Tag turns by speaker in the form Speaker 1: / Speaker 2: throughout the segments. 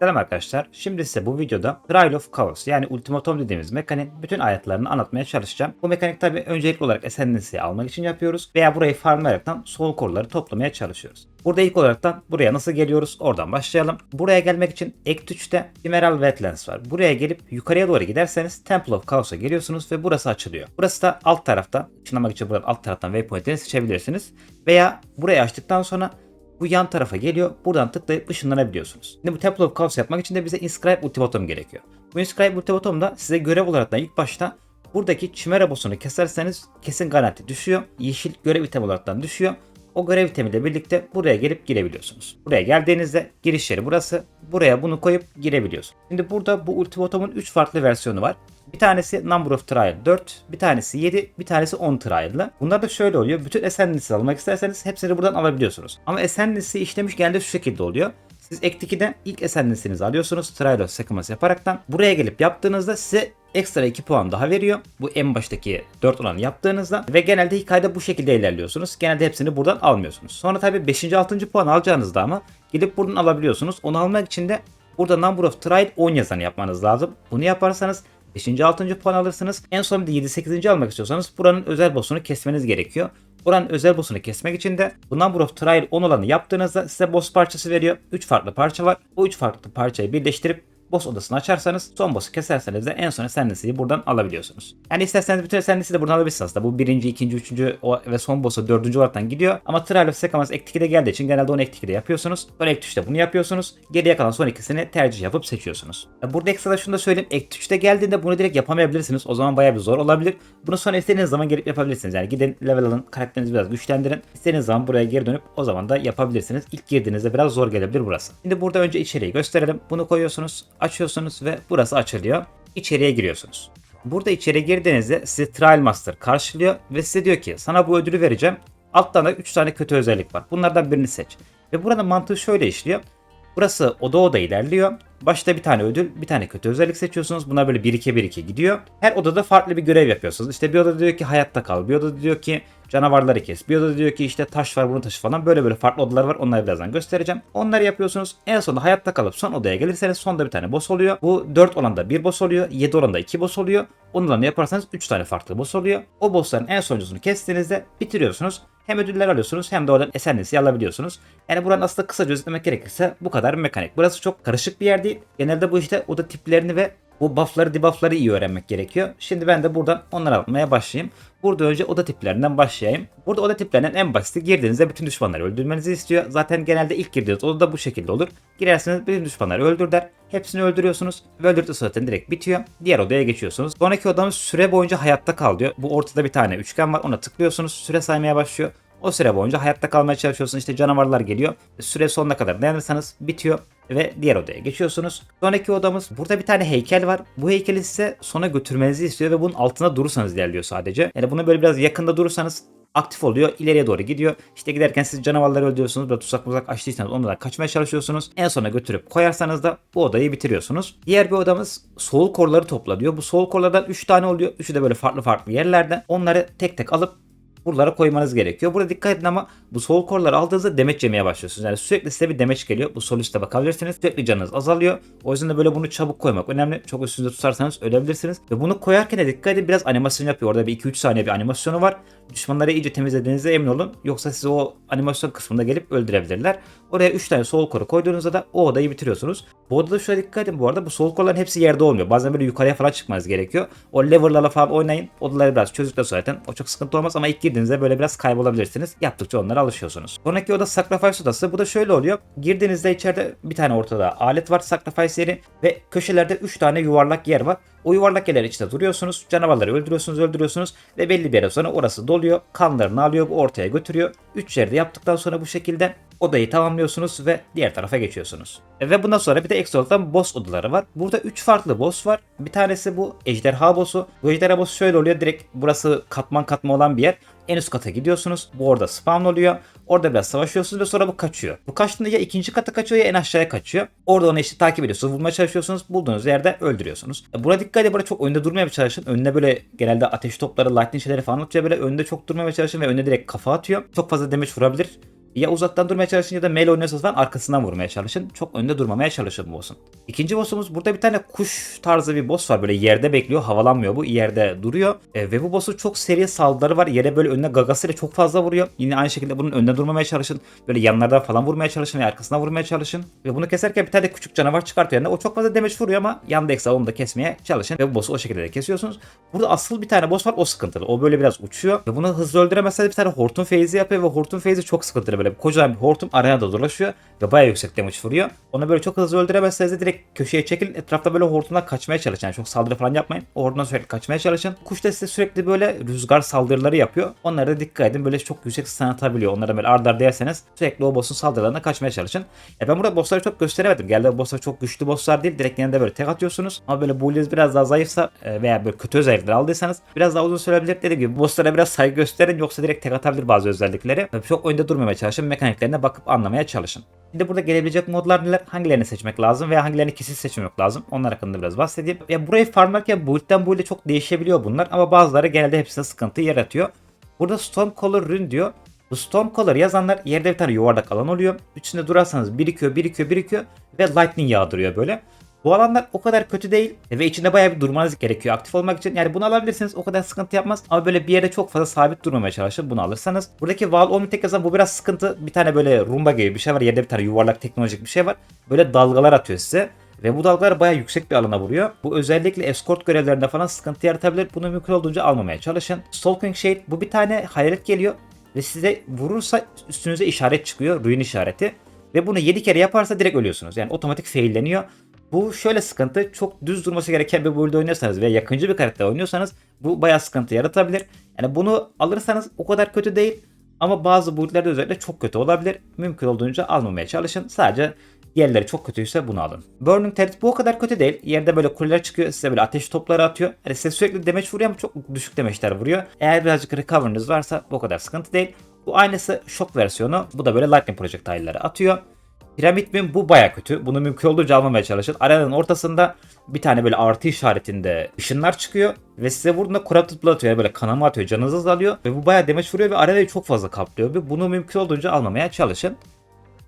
Speaker 1: Selam arkadaşlar. Şimdi size bu videoda Trial of Chaos yani ultimatum dediğimiz mekanik bütün ayetlerini anlatmaya çalışacağım. Bu mekanik tabi öncelikli olarak Ascendancy'yi almak için yapıyoruz veya burayı farmlayaraktan soul core'ları toplamaya çalışıyoruz. Burada ilk olaraktan buraya nasıl geliyoruz oradan başlayalım. Buraya gelmek için Act 3'te Emerald Wetlands var. Buraya gelip yukarıya doğru giderseniz Temple of Chaos'a geliyorsunuz ve burası açılıyor. Burası da alt tarafta. Işınlamak için buradan alt taraftan waypoint'ini seçebilirsiniz. Veya burayı açtıktan sonra bu yan tarafa geliyor. Buradan tıklayıp ışınlanabiliyorsunuz. Şimdi bu Temple of Chaos yapmak için de bize Inscribe Ultimatum gerekiyor. Bu Inscribe Ultimatum da size görev olarak da ilk başta buradaki Chimera boss'unu keserseniz kesin garanti düşüyor. Yeşil görev item olaraktan düşüyor. O görev itemiyle birlikte buraya gelip girebiliyorsunuz. Buraya geldiğinizde giriş yeri burası. Buraya bunu koyup girebiliyorsunuz. Şimdi burada bu Ultimatum'un 3 farklı versiyonu var. Bir tanesi Number of Trial 4, bir tanesi 7, bir tanesi 10 Trial'lı. Bunlar da şöyle oluyor. Bütün Ascendancy almak isterseniz hepsini buradan alabiliyorsunuz. Ama Ascendancy işlemiş genelde şu şekilde oluyor. Siz Act 2'de ilk Ascendancy'nizi alıyorsunuz. Trial of Sequence yaparaktan. Buraya gelip yaptığınızda size ekstra 2 puan daha veriyor. Bu en baştaki 4 olanı yaptığınızda ve genelde hikayede bu şekilde ilerliyorsunuz. Genelde hepsini buradan almıyorsunuz. Sonra tabii 5. 6. puan alacağınızda ama gidip buradan alabiliyorsunuz. Onu almak için de burada Number of Trial 10 yazanı yapmanız lazım. Bunu yaparsanız 5. 6. puan alırsınız. En son bir de 7. 8. almak istiyorsanız buranın özel boss'unu kesmeniz gerekiyor. Buranın özel boss'unu kesmek için de bu Number of Trial 10 olanı yaptığınızda size boss parçası veriyor. 3 farklı parça var. Bu 3 farklı parçayı birleştirip boss odasını açarsanız son boss'u keserseniz de en son Ascendancy'yi buradan alabiliyorsunuz. Yani isterseniz bütün Ascendancy'yi de buradan alabilirsiniz aslında. Bu birinci, ikinci, üçüncü ve son boss'u dördüncü olaraktan gidiyor. Ama Trial of Sequence Act 2'de geldiği için genelde onu Act 2'de yapıyorsunuz. Sonra 3'te bunu yapıyorsunuz. Geriye kalan son ikisini tercih yapıp seçiyorsunuz. Ya Burada ekstra şunu da söyleyeyim. 3'te geldiğinde bunu direkt yapamayabilirsiniz. O zaman bayağı bir zor olabilir. Bunu sonra istediğiniz zaman gelip yapabilirsiniz. Yani gidin level alın, karakterinizi biraz güçlendirin. İstediğiniz zaman buraya geri dönüp o zaman da yapabilirsiniz. İlk girdiğinizde biraz zor gelebilir burası. Şimdi burada önce içeriği gösterelim. Bunu koyuyorsunuz, açıyorsunuz ve burası açılıyor. İçeriye giriyorsunuz. Burada içeri girdiğinizde sizi Trial Master karşılıyor ve size diyor ki sana bu ödülü vereceğim. Alttan da 3 tane kötü özellik var. Bunlardan birini seç. Ve buranın mantığı şöyle işliyor. Burası oda oda ilerliyor. Başta bir tane ödül, bir tane kötü özellik seçiyorsunuz. Bunlar böyle 1-2 1-2 gidiyor. Her odada farklı bir görev yapıyorsunuz. İşte bir odada diyor ki hayatta kal, bir odada diyor ki canavarları kes, bir odada diyor ki işte taş var bunu taşı falan. Böyle böyle farklı odalar var. Onları birazdan göstereceğim. Onları yapıyorsunuz. En sonunda hayatta kalıp son odaya gelirseniz sonda bir tane boss oluyor. Bu 4 olanda bir boss oluyor. 7 olanda 2 boss oluyor. Onlarını yaparsanız 3 tane farklı boss oluyor. O bossların en sonuncusunu kestiğinizde bitiriyorsunuz. Hem ödüller alıyorsunuz hem de oradan Ascendancy alabiliyorsunuz. Yani buranın aslında kısaca özetlemek gerekirse bu kadar mekanik. Burası çok karışık bir yer değil. Genelde bu işte oda tiplerini ve bu buffları debuffları iyi öğrenmek gerekiyor. Şimdi ben de buradan onları almaya başlayayım. Burada önce oda tiplerinden başlayayım. Burada oda tiplerinden en basiti girdiğinizde bütün düşmanları öldürmenizi istiyor. Zaten genelde ilk girdiğiniz odada bu şekilde olur. Girerseniz bütün düşmanları öldür der. Hepsini öldürüyorsunuz ve sonra zaten direkt bitiyor. Diğer odaya geçiyorsunuz. Sonraki odamız süre boyunca hayatta kal diyor. Bu ortada bir tane üçgen var. Ona tıklıyorsunuz. Süre saymaya başlıyor. O süre boyunca hayatta kalmaya çalışıyorsunuz. İşte canavarlar geliyor. Süre sonuna kadar dayanırsanız bitiyor ve diğer odaya geçiyorsunuz. Sonraki odamız burada bir tane heykel var. Bu heykeli size sona götürmenizi istiyor ve bunun altında durursanız ilerliyor sadece. Yani bunu böyle biraz yakında durursanız aktif oluyor. ileriye doğru gidiyor. İşte giderken siz canavarları öldürüyorsunuz. Böyle tuzak muzak açtıysanız onlardan kaçmaya çalışıyorsunuz. En sona götürüp koyarsanız da bu odayı bitiriyorsunuz. Diğer bir odamız soul korları topla diyor. Bu soul korlardan 3 tane oluyor. Üçü de böyle farklı farklı yerlerde. Onları tek tek alıp buralara koymanız gerekiyor. Burada dikkat edin ama bu sol korları aldığınızda demeç yemeye başlıyorsunuz. Yani sürekli size bir demeç geliyor. Bu sol üstte bakabilirsiniz. Sürekli canınız azalıyor. O yüzden de böyle bunu çabuk koymak önemli. Çok üstünde tutarsanız ölebilirsiniz. Ve bunu koyarken de dikkat edin biraz animasyon yapıyor. Orada bir 2-3 saniye bir animasyonu var. Düşmanları iyice temizlediğinizde emin olun. Yoksa sizi o animasyon kısmında gelip öldürebilirler. Oraya 3 tane sol koru koyduğunuzda da o odayı bitiriyorsunuz. Bu odada şöyle dikkat edin bu arada bu sol korların hepsi yerde olmuyor. Bazen böyle yukarıya falan çıkmanız gerekiyor. O lever'larla falan oynayın. Odaları biraz çözdükten sonra zaten o çok sıkıntı olmaz ama ilk girdiğinizde böyle biraz kaybolabilirsiniz. Yaptıkça onlara alışıyorsunuz. Sonraki oda Sacrifice odası. Bu da şöyle oluyor. Girdiğinizde içeride bir tane ortada alet var Sacrifice yeri ve köşelerde 3 tane yuvarlak yer var. O yuvarlak yerler içinde duruyorsunuz. Canavarları öldürüyorsunuz, öldürüyorsunuz ve belli bir yere sonra orası doluyor. Kanlarını alıyor, bu ortaya götürüyor. 3 yerde yaptıktan sonra bu şekilde odayı tamamlıyorsunuz ve diğer tarafa geçiyorsunuz. Ve bundan sonra bir de ekstra olarak boss odaları var. Burada 3 farklı boss var. Bir tanesi bu ejderha boss'u. Bu ejderha boss'u şöyle oluyor. Direkt burası katman katma olan bir yer. En üst kata gidiyorsunuz. Bu orada spawn oluyor. Orada biraz savaşıyorsunuz ve sonra bu kaçıyor. Bu kaçtığında ya ikinci kata kaçıyor ya en aşağıya kaçıyor. Orada onu işte takip ediyorsunuz. Vurmaya çalışıyorsunuz. Bulduğunuz yerde öldürüyorsunuz. E, Buna dikkat edin. Burada çok önde durmaya çalışın. Önüne böyle genelde ateş topları, lightning şeyleri falan atıyor. Böyle önde çok durmaya çalışın ve önüne direkt kafa atıyor. Çok fazla damage vurabilir. Ya uzaktan durmaya çalışın ya da melee oynuyorsanız falan arkasından vurmaya çalışın. Çok önde durmamaya çalışın boss'un. İkinci boss'umuz burada bir tane kuş tarzı bir boss var. Böyle yerde bekliyor. Havalanmıyor bu. Yerde duruyor. E, ve bu boss'un çok seri saldırıları var. Yere böyle önüne gagasıyla çok fazla vuruyor. Yine aynı şekilde bunun önüne durmamaya çalışın. Böyle yanlardan falan vurmaya çalışın ve arkasına vurmaya çalışın. Ve bunu keserken bir tane küçük canavar çıkartıyor. Yani o çok fazla damage vuruyor ama yanda ekstra onu da kesmeye çalışın. Ve bu boss'u o şekilde de kesiyorsunuz. Burada asıl bir tane boss var. O sıkıntılı. O böyle biraz uçuyor. Ve bunu hızlı öldüremezseniz bir tane hortum phase'i yapıyor ve hortum phase'i çok sıkıntılı. Böyle kocaman bir hortum arenada dolaşıyor ve bayağı yüksek damage vuruyor. Onu böyle çok hızlı öldüremezseniz de direkt köşeye çekilin. Etrafta böyle hortumdan kaçmaya çalışın. Yani çok saldırı falan yapmayın. Hortumdan sürekli kaçmaya çalışın. Kuş da size sürekli böyle rüzgar saldırıları yapıyor. Onlara da dikkat edin. Böyle çok yüksek stun atabiliyor. Onlara böyle ardarda arda yerseniz sürekli o boss'un saldırılarına kaçmaya çalışın. Ya ben burada bossları çok gösteremedim. Geldi bosslar çok güçlü bosslar değil. Direkt yanında böyle tek atıyorsunuz. Ama böyle bullies biraz daha zayıfsa e, veya böyle kötü özellikler aldıysanız biraz daha uzun sürebilir. Dediğim gibi bosslara biraz saygı gösterin. Yoksa direkt tek atabilir bazı özellikleri. Çok önde durmamaya çalışın. Mekaniklerine bakıp anlamaya çalışın. Şimdi burada gelebilecek modlar neler? Hangilerini seçmek lazım veya hangilerini kesin seçmemek lazım? Onlar hakkında biraz bahsedeyim. Ya burayı farmlarken build'den build'e çok değişebiliyor bunlar ama bazıları genelde hepsinde sıkıntı yaratıyor. Burada Stormcaller Rune diyor. Bu Stormcaller yazanlar yerde bir tane yuvarlak alan oluyor. Üstünde durarsanız birikiyor, birikiyor, birikiyor ve Lightning yağdırıyor böyle. Bu alanlar o kadar kötü değil ve içinde bayağı bir durmanız gerekiyor aktif olmak için. Yani bunu alabilirsiniz o kadar sıkıntı yapmaz ama böyle bir yere çok fazla sabit durmamaya çalışın bunu alırsanız. Buradaki Val Omnitek yazan bu biraz sıkıntı. Bir tane böyle rumba gibi bir şey var. Yerde bir tane yuvarlak teknolojik bir şey var. Böyle dalgalar atıyor size. Ve bu dalgalar bayağı yüksek bir alana vuruyor. Bu özellikle escort görevlerinde falan sıkıntı yaratabilir. Bunu mümkün olduğunca almamaya çalışın. Stalking Shade bu bir tane hayalet geliyor. Ve size vurursa üstünüze işaret çıkıyor. Ruin işareti. Ve bunu 7 kere yaparsa direkt ölüyorsunuz. Yani otomatik failleniyor. Bu şöyle sıkıntı. Çok düz durması gereken bir build oynuyorsanız veya yakıncı bir karakter oynuyorsanız bu bayağı sıkıntı yaratabilir. Yani bunu alırsanız o kadar kötü değil. Ama bazı buildlerde özellikle çok kötü olabilir. Mümkün olduğunca almamaya çalışın. Sadece Diğerleri çok kötüyse bunu alın. Burning Terit bu o kadar kötü değil. Yerde böyle kuleler çıkıyor. Size böyle ateş topları atıyor. Yani size sürekli damage vuruyor ama çok düşük damage'ler vuruyor. Eğer birazcık recover'ınız varsa bu kadar sıkıntı değil. Bu aynısı shock versiyonu. Bu da böyle lightning projectile'ları atıyor. Piramit Bin bu baya kötü. Bunu mümkün olduğunca almamaya çalışın. Arenanın ortasında bir tane böyle artı işaretinde ışınlar çıkıyor. Ve size vurduğunda Corrupted Blood atıyor. Yani böyle kanama atıyor. Canınız azalıyor. Ve bu baya damage vuruyor ve arenayı çok fazla kaplıyor. Ve bunu mümkün olduğunca almamaya çalışın.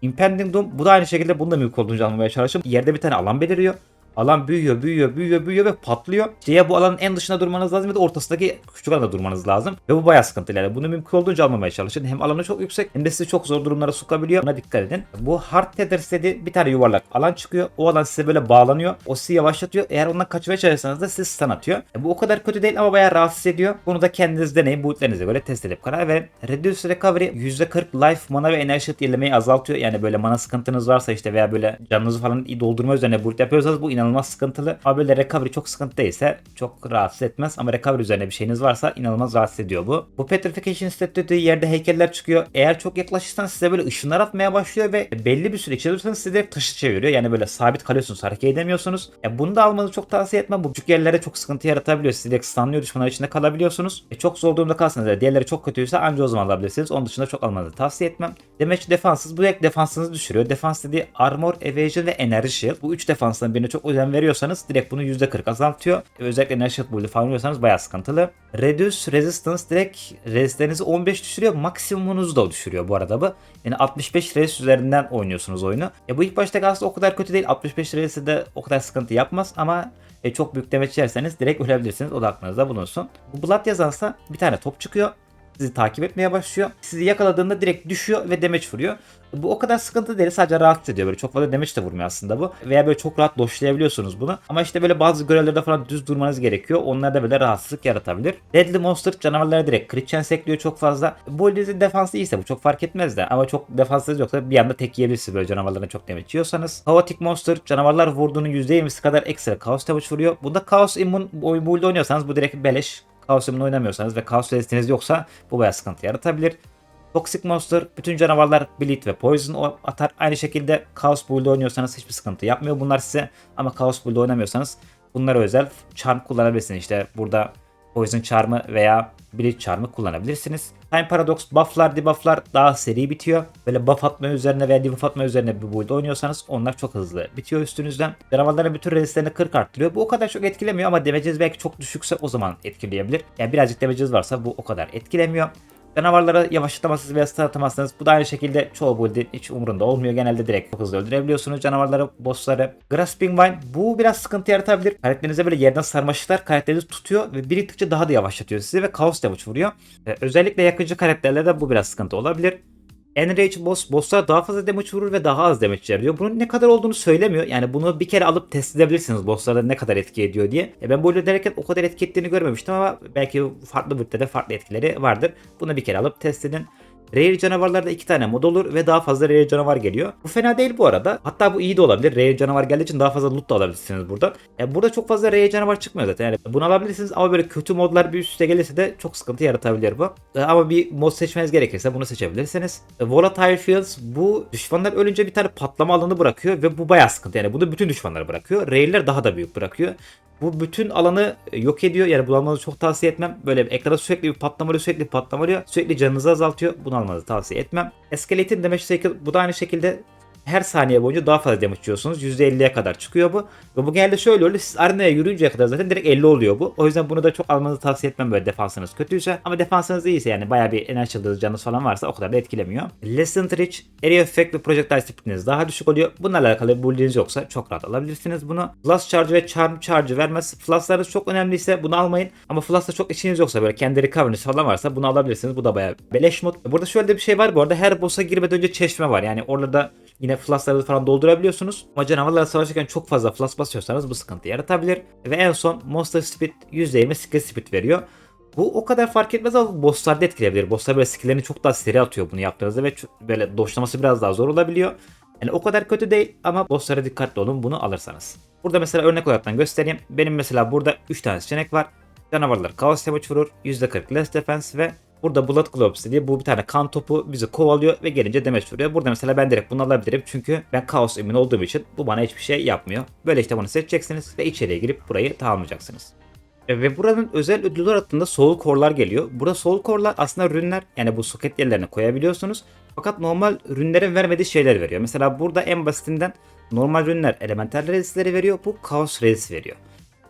Speaker 1: Impending Doom bu da aynı şekilde bunu da mümkün olduğunca almamaya çalışın. Yerde bir tane alan beliriyor. Alan büyüyor, büyüyor, büyüyor, büyüyor ve patlıyor. İşte ya bu alanın en dışına durmanız lazım ya da ortasındaki küçük alanda durmanız lazım. Ve bu bayağı sıkıntılı yani. Bunu mümkün olduğunca almamaya çalışın. Hem alanı çok yüksek hem de sizi çok zor durumlara sokabiliyor. Buna dikkat edin. Bu Hard Tether dedi bir tane yuvarlak alan çıkıyor. O alan size böyle bağlanıyor. O sizi yavaşlatıyor. Eğer ondan kaçmaya çalışırsanız da sizi stun atıyor. E bu o kadar kötü değil ama bayağı rahatsız ediyor. Bunu da kendiniz deneyin. Bootlerinize göre test edip karar verin. Reduce Recovery %40 life, mana ve enerji yenilemeyi azaltıyor. Yani böyle mana sıkıntınız varsa işte veya böyle canınızı falan doldurma üzerine boot yapıyorsanız bu inanılmaz sıkıntılı. Ama böyle recovery çok sıkıntı değilse çok rahatsız etmez. Ama recovery üzerine bir şeyiniz varsa inanılmaz rahatsız ediyor bu. Bu Petrification Stat dediği yerde heykeller çıkıyor. Eğer çok yaklaşırsanız size böyle ışınlar atmaya başlıyor ve belli bir süre size direkt taşı çeviriyor. Yani böyle sabit kalıyorsunuz hareket edemiyorsunuz. Ya bunu da almanızı çok tavsiye etmem. Bu küçük yerlerde çok sıkıntı yaratabiliyor. Sizi direkt stunlıyor düşmanlar içinde kalabiliyorsunuz. E, çok zor durumda kalsınız. Yani diğerleri çok kötüyse anca o zaman alabilirsiniz. Onun dışında çok almanızı tavsiye etmem. Demek defanssız. Bu direkt defansınızı düşürüyor. Defans dediği armor, evasion ve enerji shield. Bu üç defansdan birine çok özen veriyorsanız direkt bunu %40 azaltıyor. Özellikle shield build'i falan oynuyorsanız bayağı sıkıntılı. Reduce resistance direkt resistlerinizi 15 düşürüyor. Maksimumunuzu da düşürüyor bu arada bu. Yani 65 res üzerinden oynuyorsunuz oyunu. E bu ilk başta aslında o kadar kötü değil. 65 resi de o kadar sıkıntı yapmaz ama e, çok büyük demeç yerseniz direkt ölebilirsiniz. O da aklınızda bulunsun. Bu Blood yazarsa bir tane top çıkıyor. Sizi takip etmeye başlıyor. Sizi yakaladığında direkt düşüyor ve demeç vuruyor. Bu o kadar sıkıntı değil. Sadece rahatsız ediyor. Böyle çok fazla demeç de vurmuyor aslında bu. Veya böyle çok rahat doşlayabiliyorsunuz bunu. Ama işte böyle bazı görevlerde falan düz durmanız gerekiyor. Onlarda böyle rahatsızlık yaratabilir. Deadly Monster canavarlara direkt crit chance ekliyor çok fazla. Bu dizinin defansı iyiyse bu çok fark etmez de. Ama çok defanssız yoksa bir anda tek yiyebilirsiniz böyle canavarlarına çok demeç yiyorsanız. Chaotic Monster canavarlar vurduğunun %20'si kadar ekstra Chaos damage vuruyor. Bunda Chaos Immune bu build oynuyorsanız bu direkt beleş. Chaos Immune oynamıyorsanız ve Chaos resistiniz yoksa bu bayağı sıkıntı yaratabilir. Toxic Monster bütün canavarlar Bleed ve Poison atar. Aynı şekilde Chaos Bull'da oynuyorsanız hiçbir sıkıntı yapmıyor bunlar size. Ama Chaos Bull'da oynamıyorsanız bunlara özel Charm kullanabilirsiniz. İşte burada Poison Charm'ı veya Bleed Charm'ı kullanabilirsiniz. Time Paradox bufflar debufflar daha seri bitiyor. Böyle buff atma üzerine veya debuff atma üzerine bir build oynuyorsanız onlar çok hızlı bitiyor üstünüzden. Canavarların bütün resistlerini 40 arttırıyor. Bu o kadar çok etkilemiyor ama damage'iniz belki çok düşükse o zaman etkileyebilir. Yani birazcık damage'iniz varsa bu o kadar etkilemiyor. Canavarlara yavaşlatamazsınız veya stun atamazsınız. Bu da aynı şekilde çoğu build'in hiç umurunda olmuyor. Genelde direkt çok hızlı öldürebiliyorsunuz canavarları, bossları. Grasping Vine bu biraz sıkıntı yaratabilir. Karakterinize böyle yerden sarmaşıklar karakterinizi tutuyor ve biriktikçe daha da yavaşlatıyor sizi ve kaos damage vuruyor. Ee, özellikle yakıcı karakterlerde bu biraz sıkıntı olabilir. Enrage boss, bosslar daha fazla damage vurur ve daha az damage yer Bunun ne kadar olduğunu söylemiyor. Yani bunu bir kere alıp test edebilirsiniz bosslarda ne kadar etki ediyor diye. E ben böyle derken o kadar etki ettiğini görmemiştim ama belki farklı bütçede farklı etkileri vardır. Bunu bir kere alıp test edin. Rare canavarlarda iki tane mod olur ve daha fazla rare canavar geliyor. Bu fena değil bu arada. Hatta bu iyi de olabilir. Rare canavar geldiği için daha fazla loot da alabilirsiniz burada. Yani burada çok fazla rare canavar çıkmıyor zaten. Yani bunu alabilirsiniz ama böyle kötü modlar bir üst üste gelirse de çok sıkıntı yaratabilir bu. Ee, Ama bir mod seçmeniz gerekirse bunu seçebilirsiniz. Ee, Volatile Fields bu düşmanlar ölünce bir tane patlama alanı bırakıyor ve bu bayağı sıkıntı. Yani bunu bütün düşmanları bırakıyor. Rare'ler daha da büyük bırakıyor. Bu bütün alanı yok ediyor. Yani bunu almanızı çok tavsiye etmem. Böyle ekrana sürekli bir patlama oluyor, sürekli bir patlama oluyor. Sürekli canınızı azaltıyor. Bunu almanızı tavsiye etmem. Escalate'in damage cycle bu da aynı şekilde her saniye boyunca daha fazla damage yiyorsunuz. %50'ye kadar çıkıyor bu. Ve bu genelde şöyle oluyor. Siz arenaya yürüyünceye kadar zaten direkt 50 oluyor bu. O yüzden bunu da çok almanızı tavsiye etmem böyle defansınız kötüyse. Ama defansınız iyiyse yani bayağı bir enerji canınız falan varsa o kadar da etkilemiyor. Lesson Rich, Area Effect ve Projectile Speed'iniz daha düşük oluyor. Bununla alakalı bir build'iniz yoksa çok rahat alabilirsiniz bunu. Flash Charge ve Charm Charge vermez. Flash'larınız çok önemliyse bunu almayın. Ama Flash'ta çok işiniz yoksa böyle kendi recovery'niz falan varsa bunu alabilirsiniz. Bu da bayağı beleş mod. Burada şöyle bir şey var bu arada. Her boss'a girmeden önce çeşme var. Yani orada Yine flashları falan doldurabiliyorsunuz. Ama canavarlarla savaşırken çok fazla flash basıyorsanız bu sıkıntı yaratabilir. Ve en son Monster Speed %20 skill speed veriyor. Bu o kadar fark etmez ama bosslarda etkileyebilir. Bosslar böyle skilllerini çok daha seri atıyor bunu yaptığınızda ve böyle doşlaması biraz daha zor olabiliyor. Yani o kadar kötü değil ama bosslara dikkatli olun bunu alırsanız. Burada mesela örnek olarak göstereyim. Benim mesela burada 3 tane seçenek var. Canavarlar Chaos Damage vurur, %40 Less Defense ve Burada Blood Globes dediği bu bir tane kan topu bizi kovalıyor ve gelince damage vuruyor. Burada mesela ben direkt bunu alabilirim çünkü ben Chaos immün olduğum için bu bana hiçbir şey yapmıyor. Böyle işte bunu seçeceksiniz ve içeriye girip burayı tamamlayacaksınız. E, Ve buranın özel ödüller hattında soul core'lar geliyor. Burada soul core'lar aslında rünler yani bu soket yerlerine koyabiliyorsunuz. Fakat normal rünlerin vermediği şeyler veriyor. Mesela burada en basitinden normal rünler elemental resistleri veriyor. Bu kaos resist veriyor.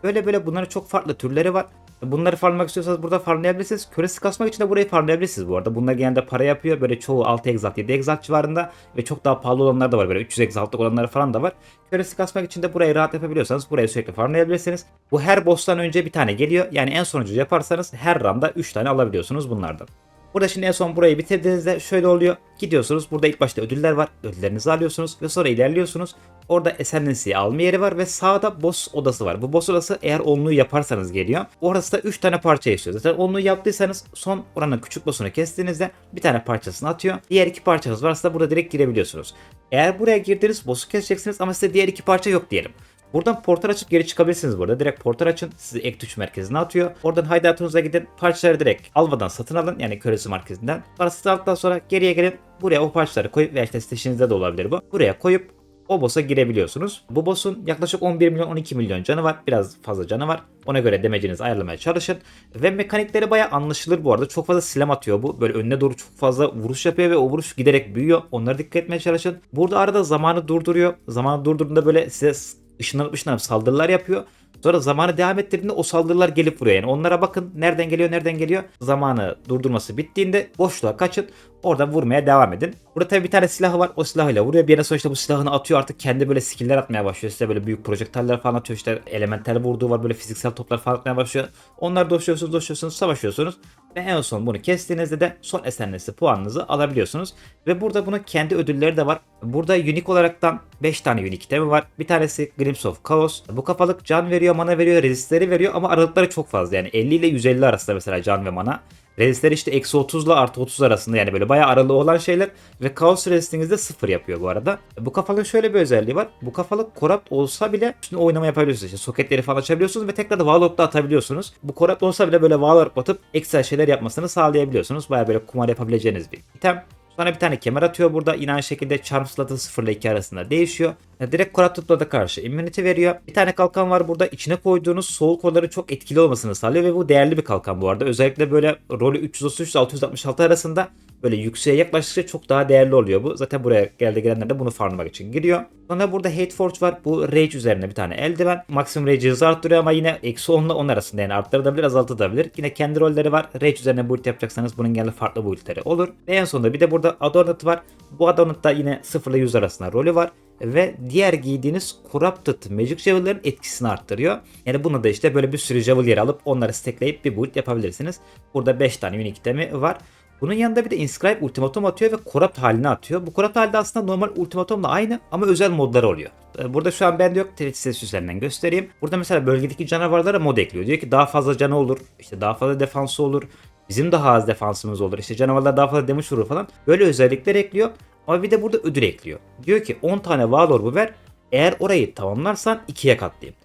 Speaker 1: Böyle böyle bunların çok farklı türleri var. Bunları farmlamak istiyorsanız burada farmlayabilirsiniz. Küresi kasmak için de burayı farmlayabilirsiniz bu arada. Bunlar genelde para yapıyor. Böyle çoğu 6 exalt 7 exalt civarında ve çok daha pahalı olanlar da var. Böyle 300 exaltlık olanlar falan da var. Küresi kasmak için de burayı rahat yapabiliyorsanız burayı sürekli farmlayabilirsiniz. Bu her boss'tan önce bir tane geliyor. Yani en sonuncu yaparsanız her randa 3 tane alabiliyorsunuz bunlardan. Burada şimdi en son burayı bitirdiğinizde şöyle oluyor. Gidiyorsunuz burada ilk başta ödüller var. Ödüllerinizi alıyorsunuz ve sonra ilerliyorsunuz. Orada Ascendancy'yi alma yeri var ve sağda boss odası var. Bu boss odası eğer onluğu yaparsanız geliyor. Orası da 3 tane parça istiyor. Zaten onluğu yaptıysanız son oranın küçük boss'unu kestiğinizde bir tane parçasını atıyor. Diğer iki parçanız varsa da burada direkt girebiliyorsunuz. Eğer buraya girdiniz boss'u keseceksiniz ama size diğer iki parça yok diyelim. Buradan portal açıp geri çıkabilirsiniz burada. Direkt portal açın. Sizi ek tuş merkezine atıyor. Oradan hideout'unuza gidin. Parçaları direkt almadan satın alın. Yani kölesi merkezinden. Parası aldıktan sonra geriye gelin. Buraya o parçaları koyup veya işte de olabilir bu. Buraya koyup o boss'a girebiliyorsunuz. Bu boss'un yaklaşık 11 milyon 12 milyon canı var. Biraz fazla canı var. Ona göre demecinizi ayarlamaya çalışın. Ve mekanikleri baya anlaşılır bu arada. Çok fazla silam atıyor bu. Böyle önüne doğru çok fazla vuruş yapıyor ve o vuruş giderek büyüyor. Onlara dikkat etmeye çalışın. Burada arada zamanı durduruyor. Zamanı durdurduğunda böyle size ışınlanıp ışınlanıp saldırılar yapıyor. Sonra zamanı devam ettirdiğinde o saldırılar gelip vuruyor. Yani onlara bakın nereden geliyor nereden geliyor. Zamanı durdurması bittiğinde boşluğa kaçın. Oradan vurmaya devam edin. Burada tabii bir tane silahı var. O silahıyla vuruyor. Bir yere işte bu silahını atıyor. Artık kendi böyle skill'ler atmaya başlıyor. Size böyle büyük projektiller falan atıyor. İşte elemental vurduğu var. Böyle fiziksel toplar falan atmaya başlıyor. Onlar doşuyorsunuz, doşuyorsunuz, savaşıyorsunuz. Ve en son bunu kestiğinizde de son esenlesi puanınızı alabiliyorsunuz. Ve burada bunun kendi ödülleri de var. Burada unique olaraktan 5 tane unique itemi var. Bir tanesi Glimpse of Chaos. Bu kafalık can veriyor, mana veriyor, rezistleri veriyor ama aralıkları çok fazla. Yani 50 ile 150 arasında mesela can ve mana. Resistler işte eksi 30 ile artı 30 arasında yani böyle bayağı aralığı olan şeyler ve Chaos Resisting'inizde sıfır yapıyor bu arada. Bu kafalığın şöyle bir özelliği var. Bu kafalık corrupt olsa bile üstüne oynama yapabiliyorsunuz. İşte soketleri falan açabiliyorsunuz ve tekrar da Warlock'ta atabiliyorsunuz. Bu corrupt olsa bile böyle Warlock atıp ekstra şeyler yapmasını sağlayabiliyorsunuz. Bayağı böyle kumar yapabileceğiniz bir item. Sonra bir tane kemer atıyor burada. Yine şekilde Charm slot'ı 0 ile 2 arasında değişiyor. Ya direkt Corrupted'la karşı immunity veriyor. Bir tane kalkan var burada. İçine koyduğunuz soğuk kolların çok etkili olmasını sağlıyor ve bu değerli bir kalkan bu arada. Özellikle böyle rolü 333 ile 666 arasında Böyle yükseğe yaklaştıkça çok daha değerli oluyor bu. Zaten buraya geldi gelenler de bunu farmlamak için giriyor. Sonra burada Hate Forge var. Bu Rage üzerine bir tane eldiven. Maksimum Rage hızı arttırıyor ama yine eksi 10 ile 10 arasında yani arttırabilir azaltabilir. Yine kendi rolleri var. Rage üzerine build yapacaksanız bunun genelde farklı buildleri olur. Ve en sonunda bir de burada Adorned var. Bu Adorned'da yine 0 ile 100 arasında rolü var ve diğer giydiğiniz Corrupted Magic Javel'ların etkisini arttırıyor. Yani bunu da işte böyle bir sürü Javel yeri alıp onları stackleyip bir build yapabilirsiniz. Burada 5 tane unique itemi var. Bunun yanında bir de Inscribe ultimatum atıyor ve corrupt halini atıyor. Bu corrupt halde aslında normal ultimatumla aynı ama özel modları oluyor. Ee, Burada şu an bende yok. Twitch sitesi üzerinden göstereyim. Burada mesela bölgedeki canavarlara mod ekliyor. Diyor ki daha fazla canı olur, işte daha fazla defansı olur, bizim daha az defansımız olur, işte canavarlar daha fazla damage vurur falan. Böyle özellikler ekliyor. Ama bir de burada ödül ekliyor. Diyor ki 10 tane Wild Orb'u ver. Eğer orayı tamamlarsan 2'ye katlayayım.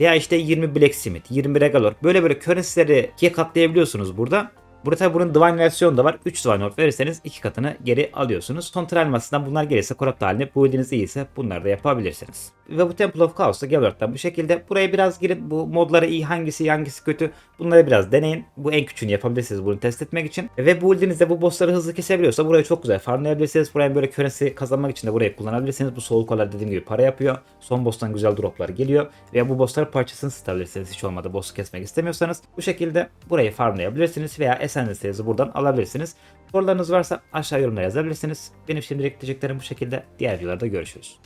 Speaker 1: Veya işte 20 Blacksmith, 20 Regalor. Böyle böyle currency'leri 2'ye katlayabiliyorsunuz burada. Burada tabi bunun Divine versiyonu da var. 3 Divine Orb verirseniz 2 katını geri alıyorsunuz. Son elmasından bunlar gelirse corrupt haline build'iniz iyiyse bunları da yapabilirsiniz. Ve bu Temple of Chaos'ta Gaylord'da bu şekilde. Buraya biraz girin. Bu modları iyi hangisi hangisi kötü. Bunları biraz deneyin. Bu en küçüğünü yapabilirsiniz bunu test etmek için. Ve build'inizde bu bossları hızlı kesebiliyorsa burayı çok güzel farmlayabilirsiniz. Buraya böyle currency kazanmak için de burayı kullanabilirsiniz. Bu soul collar dediğim gibi para yapıyor. Son boss'tan güzel droplar geliyor. Veya bu bosslar parçasını satabilirsiniz hiç olmadı boss'u kesmek istemiyorsanız. Bu şekilde burayı farmlayabilirsiniz veya esenliklerinizi buradan alabilirsiniz. Sorularınız varsa aşağı yorumlara yazabilirsiniz. Benim şimdilik diyeceklerim bu şekilde. Diğer videolarda görüşürüz.